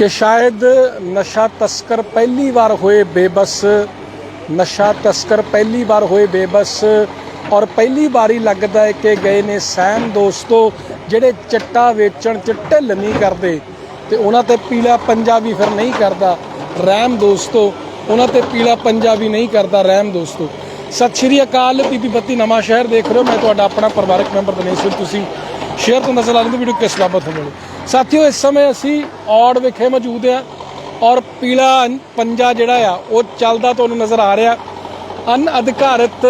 ਕਿ ਸ਼ਾਇਦ ਨਸ਼ਾ ਤਸਕਰ ਪਹਿਲੀ ਵਾਰ ਹੋਏ ਬੇਬਸ, ਨਸ਼ਾ ਤਸਕਰ ਪਹਿਲੀ ਵਾਰ ਹੋਏ ਬੇਬਸ ਔਰ ਪਹਿਲੀ ਵਾਰੀ ਲੱਗਦਾ ਹੈ ਕਿ ਗਏ ਨੇ ਸਹਿਮ ਦੋਸਤੋ ਜਿਹੜੇ ਚਿੱਟਾ ਵੇਚਣ ਚ ਢਿੱਲ ਨਹੀਂ ਕਰਦੇ ਤੇ ਉਹਨਾਂ ਤੇ ਪੀਲਾ ਪੰਜਾ ਵੀ ਫਿਰ ਨਹੀਂ ਕਰਦਾ। ਰਹਿਮ ਦੋਸਤੋ, ਉਹਨਾਂ ਤੇ ਪੀਲਾ ਪੰਜਾ ਵੀ ਨਹੀਂ ਕਰਦਾ ਰਹਿਮ ਦੋਸਤੋ। ਸਤਿ ਸ਼੍ਰੀ ਅਕਾਲ, ਬੀਬੀ ਬੱਤੀ ਨਵਾਂ ਸ਼ਹਿਰ ਦੇਖ ਰਹੇ ਹੋ। ਮੈਂ ਤੁਹਾਡਾ ਆਪਣਾ ਪਰਿਵਾਰਕ ਮੈਂਬਰ ਦਿਨੇਸ਼ ਸਿੰਘ। ਤੁਸੀਂ ਸ਼ੇਅਰ ਤੋਂ ਨਜ਼ਰ ਆ ਰਹੀ ਵੀਡੀਓ ਕਿਸ ਬਾਬਤ ਹੋਣੀ ਸਾਥੀਓ, ਇਸ ਸਮੇਂ ਅਸੀਂ ਔੜ ਵਿਖੇ ਮੌਜੂਦ ਆ ਔਰ ਪੀਲਾ ਪੰਜਾ ਜਿਹੜਾ ਆ, ਉਹ ਚੱਲਦਾ ਤੁਹਾਨੂੰ ਨਜ਼ਰ ਆ ਰਿਹਾ। ਅਨਅਧਿਕਾਰਤ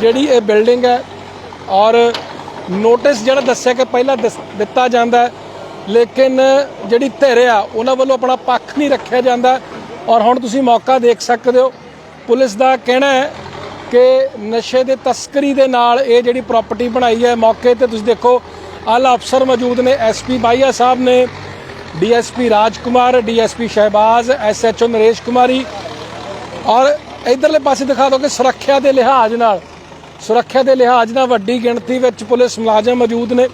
ਜਿਹੜੀ ਇਹ ਬਿਲਡਿੰਗ ਹੈ ਔਰ ਨੋਟਿਸ ਜਿਹੜਾ ਦੱਸਿਆ ਕਿ ਪਹਿਲਾਂ ਦੱਸ- ਦਿੱਤਾ ਜਾਂਦਾ ਲੇਕਿਨ ਜਿਹੜੀ ਧਿਰ ਆ, ਉਹਨਾਂ ਵੱਲੋਂ ਆਪਣਾ ਪੱਖ ਨਹੀਂ ਰੱਖਿਆ ਜਾਂਦਾ। ਔਰ ਹੁਣ ਤੁਸੀਂ ਮੌਕਾ ਦੇਖ ਸਕਦੇ ਹੋ। ਪੁਲਿਸ ਦਾ ਕਹਿਣਾ ਹੈ ਕਿ ਨਸ਼ੇ ਦੇ ਤਸਕਰੀ ਦੇ ਨਾਲ ਇਹ ਜਿਹੜੀ ਪ੍ਰਾਪਰਟੀ ਬਣਾਈ ਹੈ ਮੌਕੇ ਤੇ ਤੁਸੀਂ ਦੇਖੋ ਆਲਾ ਅਫਸਰ ਮੌਜੂਦ ਨੇ ਐਸਪੀ ਬਾਈਆ ਸਾਹਿਬ ਨੇ DSP Rajkumar DSP Shehbaz SHO Naresh Kumari ਔਰ ਇਧਰਲੇ ਪਾਸੇ ਦਿਖਾ ਦਿਓ ਕਿ ਸੁਰੱਖਿਆ ਦੇ ਲਿਹਾਜ਼ ਨਾਲ, ਸੁਰੱਖਿਆ ਦੇ ਲਿਹਾਜ਼ ਨਾਲ ਵੱਡੀ ਗਿਣਤੀ ਵਿੱਚ ਪੁਲਿਸ ਮੁਲਾਜ਼ਮ ਮੌਜੂਦ ਨੇ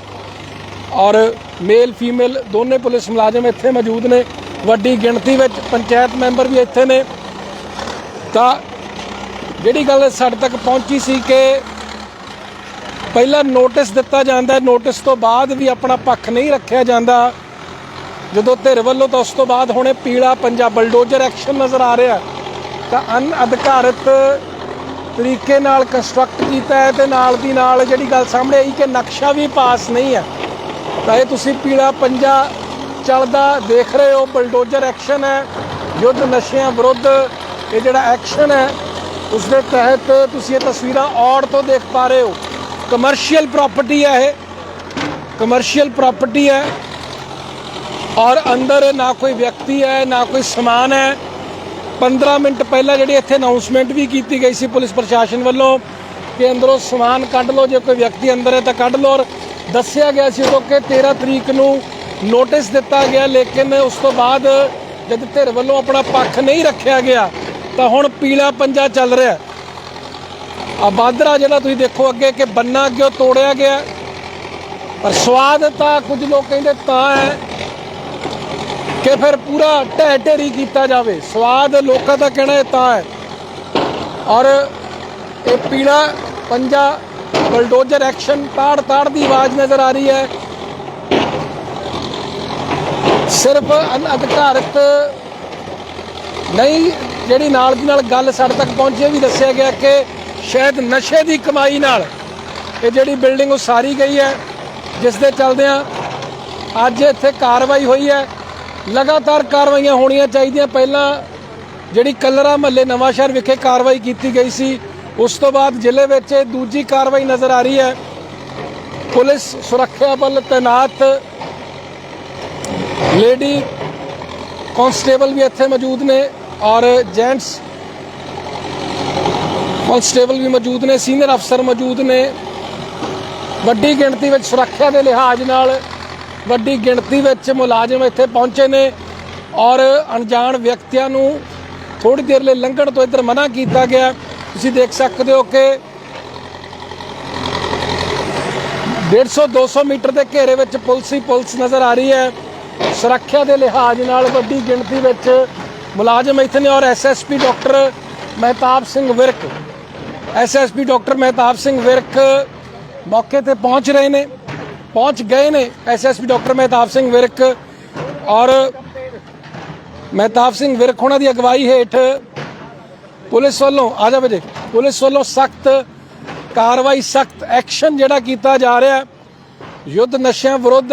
ਔਰ ਮੇਲ ਫੀਮੇਲ ਦੋਨੇ ਪੁਲਿਸ ਮੁਲਾਜ਼ਮ ਇੱਥੇ ਮੌਜੂਦ ਨੇ। ਵੱਡੀ ਗਿਣਤੀ ਵਿੱਚ ਪੰਚਾਇਤ ਮੈਂਬਰ ਵੀ ਇੱਥੇ ਨੇ। ਤਾਂ ਜਿਹੜੀ ਗੱਲ ਸਾਡੇ ਤੱਕ ਪਹੁੰਚੀ ਸੀ ਕਿ ਪਹਿਲਾਂ ਨੋਟਿਸ ਦਿੱਤਾ ਜਾਂਦਾ ਨੋਟਿਸ ਤੋਂ ਬਾਅਦ ਵੀ ਆਪਣਾ ਪੱਖ ਨਹੀਂ ਰੱਖਿਆ ਜਾਂਦਾ। ਜਦੋਂ ਧਿਰ ਵੱਲੋਂ ਤਾਂ ਉਸ ਤੋਂ ਬਾਅਦ ਹੁਣੇ ਪੀਲਾ ਪੰਜਾਬ ਬਲਡੋਜ਼ਰ ਐਕਸ਼ਨ ਨਜ਼ਰ ਆ ਰਿਹਾ। ਤਾਂ ਅਨਅਧਿਕਾਰਤ ਤਰੀਕੇ ਨਾਲ ਕੰਸਟਰਕਟ ਕੀਤਾ ਹੈ ਤੇ ਨਾਲ ਦੀ ਨਾਲ ਜਿਹੜੀ ਗੱਲ ਸਾਹਮਣੇ ਆਈ ਕਿ ਨਕਸ਼ਾ ਵੀ ਪਾਸ ਨਹੀਂ ਹੈ। ਤਾਂ ਇਹ ਤੁਸੀਂ ਪੀਲਾ ਪੰਜਾ ਚੱਲਦਾ ਦੇਖ ਰਹੇ ਹੋ ਬਲਡੋਜ਼ਰ ਐਕਸ਼ਨ ਹੈ। ਯੁੱਧ ਨਸ਼ਿਆਂ ਵਿਰੁੱਧ ਇਹ ਜਿਹੜਾ ਐਕਸ਼ਨ ਹੈ ਉਸ ਦੇ ਤਹਿਤ ਤੁਸੀਂ ਇਹ ਤਸਵੀਰਾਂ ਔਰ ਤੋਂ ਦੇਖ ਪਾ ਰਹੇ ਹੋ। ਕਮਰਸ਼ੀਅਲ ਪ੍ਰਾਪਰਟੀ ਹੈ ਇਹ। ਕਮਰਸ਼ੀਅਲ ਪ੍ਰਾਪਰਟੀ ਹੈ। ਔਰ ਅੰਦਰ ਨਾ ਕੋਈ ਵਿਅਕਤੀ ਹੈ, ਨਾ ਕੋਈ ਸਮਾਨ ਹੈ। 15 ਮਿੰਟ ਪਹਿਲਾਂ ਜਿਹੜੀ ਇੱਥੇ ਅਨਾਉਂਸਮੈਂਟ ਵੀ ਕੀਤੀ ਗਈ ਸੀ ਪੁਲਿਸ ਪ੍ਰਸ਼ਾਸਨ ਵੱਲੋਂ ਕਿ ਅੰਦਰੋਂ ਸਮਾਨ ਕੱਢ ਲਓ, ਜੇ ਕੋਈ ਵਿਅਕਤੀ ਅੰਦਰ ਹੈ ਤਾਂ ਕੱਢ ਲਓ। ਔਰ ਦੱਸਿਆ ਗਿਆ ਸੀ ਉਦੋਂ ਕਿ 13 ਤਰੀਕ ਨੂੰ ਨੋਟਿਸ ਦਿੱਤਾ ਗਿਆ, ਲੇਕਿਨ ਉਸ ਤੋਂ ਬਾਅਦ ਜਦ ਧਿਰ ਵੱਲੋਂ ਆਪਣਾ ਪੱਖ ਨਹੀਂ ਰੱਖਿਆ ਗਿਆ ਤਾਂ ਹੁਣ ਪੀਲਾ ਪੰਜਾ ਚੱਲ ਰਿਹਾ ਆ ਬਾਦਰਾ ਜਿਹੜਾ ਤੁਸੀਂ ਦੇਖੋ ਅੱਗੇ ਕਿ ਬੰਨਾ ਕਿਉਂ ਤੋੜਿਆ ਗਿਆ। ਪਰ ਸਵਾਦ ਤਾਂ ਕੁਝ ਲੋਕ ਕਹਿੰਦੇ ਤਾਂ ਹੈ ਕਿ ਫਿਰ ਪੂਰਾ ਢਹਿ ਢੇਰੀ ਕੀਤਾ ਜਾਵੇ। ਸਵਾਦ ਲੋਕਾਂ ਦਾ ਕਹਿਣਾ ਇਹ ਤਾਂ ਹੈ। ਔਰ ਇਹ ਪੀਲਾ ਪੰਜਾ ਬਲਡੋਜ਼ਰ ਐਕਸ਼ਨ ਤਾੜ ਤਾੜ ਦੀ ਆਵਾਜ਼ ਨਜ਼ਰ ਆ ਰਹੀ ਹੈ। ਸਿਰਫ ਅਧਿਕਾਰਤ ਨਹੀਂ ਜਿਹੜੀ ਨਾਲ ਦੀ ਨਾਲ ਗੱਲ ਸਾਡੇ ਤੱਕ ਪਹੁੰਚੀ ਵੀ ਦੱਸਿਆ ਗਿਆ ਕਿ ਸ਼ਾਇਦ ਨਸ਼ੇ ਦੀ ਕਮਾਈ ਨਾਲ ਇਹ ਜਿਹੜੀ ਬਿਲਡਿੰਗ ਉਸਾਰੀ ਗਈ ਹੈ, ਜਿਸ ਦੇ ਚਲਦਿਆਂ ਅੱਜ ਇੱਥੇ ਕਾਰਵਾਈ ਹੋਈ ਹੈ। ਲਗਾਤਾਰ ਕਾਰਵਾਈਆਂ ਹੋਣੀਆਂ ਚਾਹੀਦੀਆਂ। ਪਹਿਲਾਂ ਜਿਹੜੀ ਕੱਲਰਾ ਮਹੱਲੇ ਨਵਾਂ ਸ਼ਹਿਰ ਵਿਖੇ ਕਾਰਵਾਈ ਕੀਤੀ ਗਈ ਸੀ, ਉਸ ਤੋਂ ਬਾਅਦ ਜ਼ਿਲ੍ਹੇ ਵਿੱਚ ਇਹ ਦੂਜੀ ਕਾਰਵਾਈ ਨਜ਼ਰ ਆ ਰਹੀ ਹੈ। ਪੁਲਿਸ ਸੁਰੱਖਿਆ ਬਲ ਤੈਨਾਤ ਲੇਡੀ ਕਾਂਸਟੇਬਲ ਵੀ ਇੱਥੇ ਮੌਜੂਦ ਨੇ। ਔਰ ਜੈਂਟਸ ਕਾਂਸਟੇਬਲ ਵੀ ਮੌਜੂਦ ਨੇ, ਸੀਨੀਅਰ ਅਫਸਰ ਮੌਜੂਦ ਨੇ। ਵੱਡੀ ਗਿਣਤੀ ਵਿੱਚ ਸੁਰੱਖਿਆ ਦੇ ਲਿਹਾਜ਼ ਨਾਲ ਵੱਡੀ ਗਿਣਤੀ ਵਿੱਚ ਮੁਲਾਜ਼ਮ ਇੱਥੇ ਪਹੁੰਚੇ ਨੇ ਔਰ ਅਣਜਾਣ ਵਿਅਕਤੀਆਂ ਨੂੰ ਥੋੜੀ ਦੇਰ ਲਈ ਲੰਘਣ ਤੋਂ ਇੱਧਰ ਮਨਾ ਕੀਤਾ ਗਿਆ। ਤੁਸੀਂ ਦੇਖ ਸਕਦੇ ਹੋ ਕਿ 150 200 ਮੀਟਰ ਦੇ ਘੇਰੇ ਵਿੱਚ ਪੁਲਿਸ ਹੀ ਪੁਲਿਸ ਨਜ਼ਰ ਆ ਰਹੀ ਹੈ। ਸੁਰੱਖਿਆ ਦੇ ਲਿਹਾਜ਼ ਨਾਲ ਵੱਡੀ ਗਿਣਤੀ ਵਿੱਚ ਮੁਲਾਜ਼ਮ ਇੱਥੇ ਨੇ ਔਰ SSP doctor Mehtab Singh Virk. SSP doctor Mehtab Singh Virk ਮੌਕੇ ਤੇ ਪਹੁੰਚ ਰਹੇ ਨੇ, ਪਹੁੰਚ ਗਏ ਨੇ ਐਸਐਸਪੀ ਡਾਕਟਰ ਮਹਿਤਾਬ ਸਿੰਘ ਵਿਰਕ ਔਰ ਮਹਿਤਾਬ ਸਿੰਘ ਵਿਰਕ ਉਹਨਾਂ ਦੀ ਅਗਵਾਈ ਹੇਠ ਪੁਲਿਸ ਵੱਲੋਂ, ਆ ਜਾ ਵਜੇ ਪੁਲਿਸ ਵੱਲੋਂ ਸਖਤ ਕਾਰਵਾਈ, ਸਖਤ ਐਕਸ਼ਨ ਜਿਹੜਾ ਕੀਤਾ ਜਾ ਰਿਹਾ ਯੁੱਧ ਨਸ਼ਿਆਂ ਵਿਰੁੱਧ।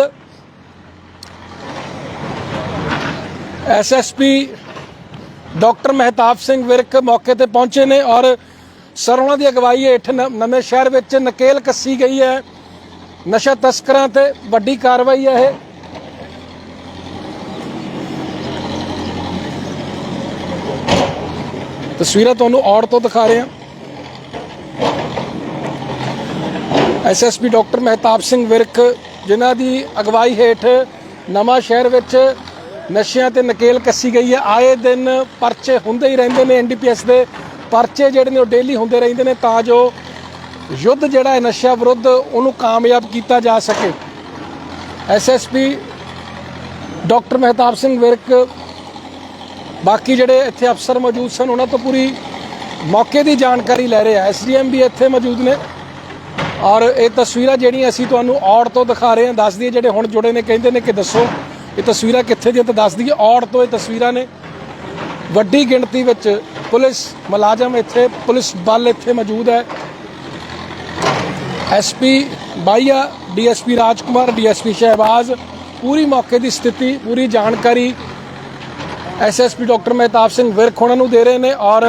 ਐਸਐਸਪੀ ਡਾਕਟਰ ਮਹਿਤਾਬ ਸਿੰਘ ਵਿਰਕ ਮੌਕੇ ਤੇ ਪਹੁੰਚੇ ਨੇ ਔਰ ਸਰ ਉਹਨਾਂ ਦੀ ਅਗਵਾਈ ਹੇਠ ਨਵੇਂ ਸ਼ਹਿਰ ਵਿੱਚ ਨਕੇਲ ਕੱਸੀ ਗਈ ਹੈ। ਨਸ਼ਾ ਤਸਕਰਾਂ ਤੇ ਵੱਡੀ ਕਾਰਵਾਈ ਹੈ ਇਹ। ਤਸਵੀਰਾਂ ਤੁਹਾਨੂੰ ਔੜ ਤੋਂ ਦਿਖਾ ਰਹੇ ਹਾਂ। ਐਸਐਸਪੀ ਡਾਕਟਰ ਮਹਿਤਾਬ ਸਿੰਘ ਵਿਰਕ, ਜਿਨ੍ਹਾਂ ਦੀ ਅਗਵਾਈ ਹੇਠ ਨਵਾਂ ਸ਼ਹਿਰ ਵਿੱਚ ਨਸ਼ਿਆਂ ਤੇ ਨਕੇਲ ਕੱਸੀ ਗਈ ਹੈ। ਆਏ ਦਿਨ ਪਰਚੇ ਹੁੰਦੇ ਹੀ ਰਹਿੰਦੇ ਨੇ ਐਨਡੀਪੀਐਸ ਦੇ। ਪਰਚੇ ਜਿਹੜੇ ਨੇ ਉਹ ਡੇਲੀ ਹੁੰਦੇ ਰਹਿੰਦੇ ਨੇ ਤਾਂ ਜੋ ਯੁੱਧ ਜਿਹੜਾ ਹੈ ਨਸ਼ਾ ਵਿਰੁੱਧ ਉਹਨੂੰ ਕਾਮਯਾਬ ਕੀਤਾ ਜਾ ਸਕੇ। ਐਸਐਸਪੀ ਡਾਕਟਰ ਮਹਿਤਾਬ ਸਿੰਘ ਵਿਰਕ, ਬਾਕੀ ਜਿਹੜੇ ਇੱਥੇ ਅਫਸਰ ਮੌਜੂਦ ਸਨ, ਉਹਨਾਂ ਤੋਂ ਪੂਰੀ ਮੌਕੇ ਦੀ ਜਾਣਕਾਰੀ ਲੈ ਰਹੇ ਆ। ਐਸਡੀਐਮ ਵੀ ਇੱਥੇ ਮੌਜੂਦ ਨੇ। ਔਰ ਇਹ ਤਸਵੀਰਾਂ ਜਿਹੜੀਆਂ ਅਸੀਂ ਤੁਹਾਨੂੰ ਔੜ ਤੋਂ ਦਿਖਾ ਰਹੇ ਹਾਂ, ਦੱਸ ਦਈਏ ਜਿਹੜੇ ਹੁਣ ਜੁੜੇ ਨੇ, ਕਹਿੰਦੇ ਨੇ ਕਿ ਦੱਸੋ ਇਹ ਤਸਵੀਰਾਂ ਕਿੱਥੇ ਦੀਆਂ ਤਾਂ ਦੱਸ ਦਈਏ, ਔੜ ਤੋਂ ਇਹ ਤਸਵੀਰਾਂ ਨੇ। ਵੱਡੀ ਗਿਣਤੀ ਵਿੱਚ ਪੁਲਿਸ ਮੁਲਾਜ਼ਮ ਇੱਥੇ, ਪੁਲਿਸ ਬਲ ਇੱਥੇ ਮੌਜੂਦ ਹੈ। SP Baiya DSP Rajkumar DSP Shehbaz, ਪੂਰੀ ਮੌਕੇ ਦੀ ਸਥਿਤੀ, ਪੂਰੀ ਜਾਣਕਾਰੀ ਐਸਐਸਪੀ ਡਾਕਟਰ ਮਹਿਤਾਬ ਸਿੰਘ ਵਿਰਖ ਉਹਨਾਂ ਨੂੰ ਦੇ ਰਹੇ ਨੇ ਔਰ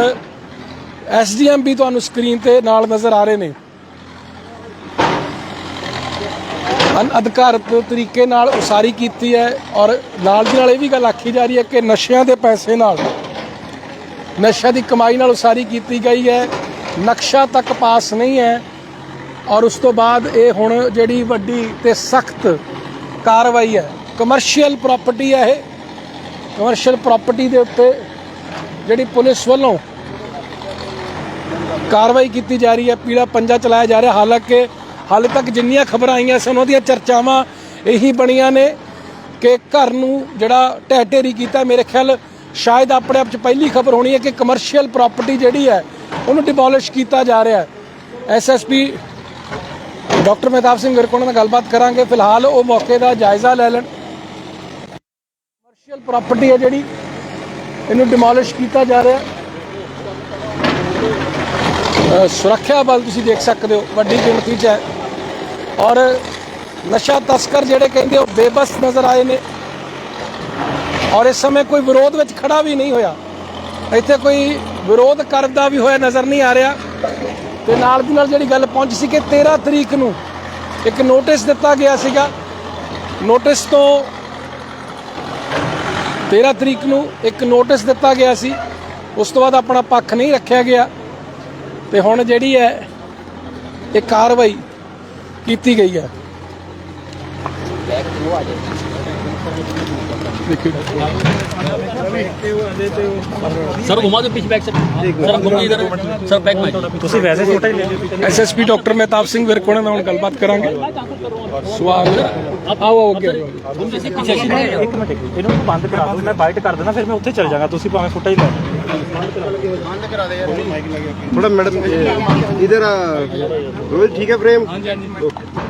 ਐਸਡੀਐਮ ਵੀ ਤੁਹਾਨੂੰ ਸਕਰੀਨ ਤੇ ਨਾਲ ਨਜ਼ਰ ਆ ਰਹੇ ਨੇ। ਅਨਅਧਿਕਾਰਤ ਤਰੀਕੇ ਨਾਲ ਉਸਾਰੀ ਕੀਤੀ ਹੈ ਔਰ ਨਾਲ ਦੀ ਨਾਲ ਇਹ ਵੀ ਗੱਲ ਆਖੀ ਜਾ ਰਹੀ ਹੈ ਕਿ ਨਸ਼ਿਆਂ ਦੇ ਪੈਸੇ ਨਾਲ ਨਸ਼ਿਆਂ ਦੀ ਕਮਾਈ ਨਾਲ ਉਸਾਰੀ ਕੀਤੀ ਗਈ ਹੈ, ਨਕਸ਼ਾ ਤੱਕ ਪਾਸ ਨਹੀਂ ਹੈ ਔਰ ਉਸ ਤੋਂ ਬਾਅਦ ਇਹ ਹੁਣ ਜਿਹੜੀ ਵੱਡੀ ਤੇ ਸਖਤ ਕਾਰਵਾਈ ਹੈ ਕਮਰਸ਼ੀਅਲ ਪ੍ਰਾਪਰਟੀ ਹੈ ਇਹ ਕਮਰਸ਼ੀਅਲ ਪ੍ਰਾਪਰਟੀ ਦੇ ਉੱਤੇ ਜਿਹੜੀ ਪੁਲਿਸ ਵੱਲੋਂ ਕਾਰਵਾਈ ਕੀਤੀ ਜਾ ਰਹੀ ਹੈ ਪੀਲਾ ਪੰਜਾ ਚਲਾਇਆ ਜਾ ਰਿਹਾ, ਹਾਲਾਂਕਿ ਹਾਲੇ ਤੱਕ ਜਿੰਨੀਆਂ ਖਬਰਾਂ ਆਈਆਂ ਸਨ ਉਹਦੀਆਂ ਚਰਚਾਵਾਂ ਇਹੀ ਬਣੀਆਂ ਨੇ ਕਿ ਘਰ ਨੂੰ ਜਿਹੜਾ ਢਹਿ ਢੇਰੀ ਕੀਤਾ, ਮੇਰੇ ਖਿਆਲ ਸ਼ਾਇਦ ਆਪਣੇ ਆਪ ਚ ਪਹਿਲੀ ਖਬਰ ਹੋਣੀ ਹੈ ਕਿ ਕਮਰਸ਼ੀਅਲ ਪ੍ਰਾਪਰਟੀ ਜਿਹੜੀ ਹੈ, ਉਹਨੂੰ ਡਿਮੋਲਿਸ਼ ਕੀਤਾ ਜਾ ਰਿਹਾ ਹੈ। ਐਸਐਸਪੀ ਡਾਕਟਰ ਮਹਿਤਾਬ ਸਿੰਘ ਵਿਰਕ ਨਾਲ ਗੱਲਬਾਤ ਕਰਾਂਗੇ। ਫਿਲਹਾਲ ਉਹ ਮੌਕੇ ਦਾ ਜਾਇਜ਼ਾ ਲੈ ਲੈਣ। ਕਮਰਸ਼ੀਅਲ ਪ੍ਰਾਪਰਟੀ ਹੈ ਜਿਹੜੀ, ਇਹਨੂੰ ਡਿਮੋਲਿਸ਼ ਕੀਤਾ ਜਾ ਰਿਹਾ ਹੈ। ਸੁਰੱਖਿਆ ਬਲ ਤੁਸੀਂ ਦੇਖ ਸਕਦੇ ਹੋ, ਵੱਡੀ ਗਿਣਤੀ 'ਚ ਹੈ। ਔਰ ਨਸ਼ਾ ਤਸਕਰ ਜਿਹੜੇ ਕਹਿੰਦੇ ਉਹ ਬੇਬਸ ਨਜ਼ਰ ਆਏ ਨੇ। ਔਰ ਇਸ ਸਮੇਂ ਕੋਈ ਵਿਰੋਧ ਵਿੱਚ ਖੜਾ ਵੀ ਨਹੀਂ ਹੋਇਆ। ਇੱਥੇ ਕੋਈ ਵਿਰੋਧ ਕਰਦਾ ਵੀ ਹੋਇਆ ਨਜ਼ਰ ਨਹੀਂ ਆ ਰਿਹਾ। ਤੇ ਨਾਲ ਦੀ ਨਾਲ ਜਿਹੜੀ ਗੱਲ ਪਹੁੰਚ ਸੀ ਕਿ 13 ਤਰੀਕ ਨੂੰ ਇੱਕ ਨੋਟਿਸ ਦਿੱਤਾ ਗਿਆ ਸੀਗਾ। ਨੋਟਿਸ ਤੋਂ 13 ਤਰੀਕ ਨੂੰ ਇੱਕ ਨੋਟਿਸ ਦਿੱਤਾ ਗਿਆ ਸੀ। ਉਸ ਤੋਂ ਬਾਅਦ ਆਪਣਾ ਪੱਖ ਨਹੀਂ ਰੱਖਿਆ ਗਿਆ। ਤੇ ਹੁਣ ਜਿਹੜੀ ਹੈ ਇਹ ਕਾਰਵਾਈ ਕੀਤੀ ਗਈ ਹੈ। सर घुमा दो पीछे बैक से सर घुमा इधर सर बैक में ਤੁਸੀਂ ਵੈਸੇ ਛੋਟਾ ਹੀ ਲੈ ਲਿਓ ਐਸਐਸਪੀ ਡਾਕਟਰ ਮਹਿਤਾਬ ਸਿੰਘ ਵਿਰਕ ਉਹਨਾਂ ਨਾਲ ਹੁਣ ਗੱਲਬਾਤ ਕਰਾਂਗੇ ਸਵਾਗਤ ਆਓ ਆਓ ਅੱਗੇ ਆਓ। घूम जैसे पीछे से ਇੱਕ ਮਿੰਟ ਇਹਨੂੰ ਬੰਦ ਕਰਾ ਦਿਓ ਮੈਂ ਬਾਈਟ ਕਰ ਦੇਣਾ ਫਿਰ ਮੈਂ ਉੱਥੇ ਚਲ ਜਾਗਾ ਤੁਸੀਂ ਭਾਵੇਂ ਛੋਟਾ ਹੀ ਲੈ ਲਓ थोड़ा मैडम इधर आ, रोहित ठीक है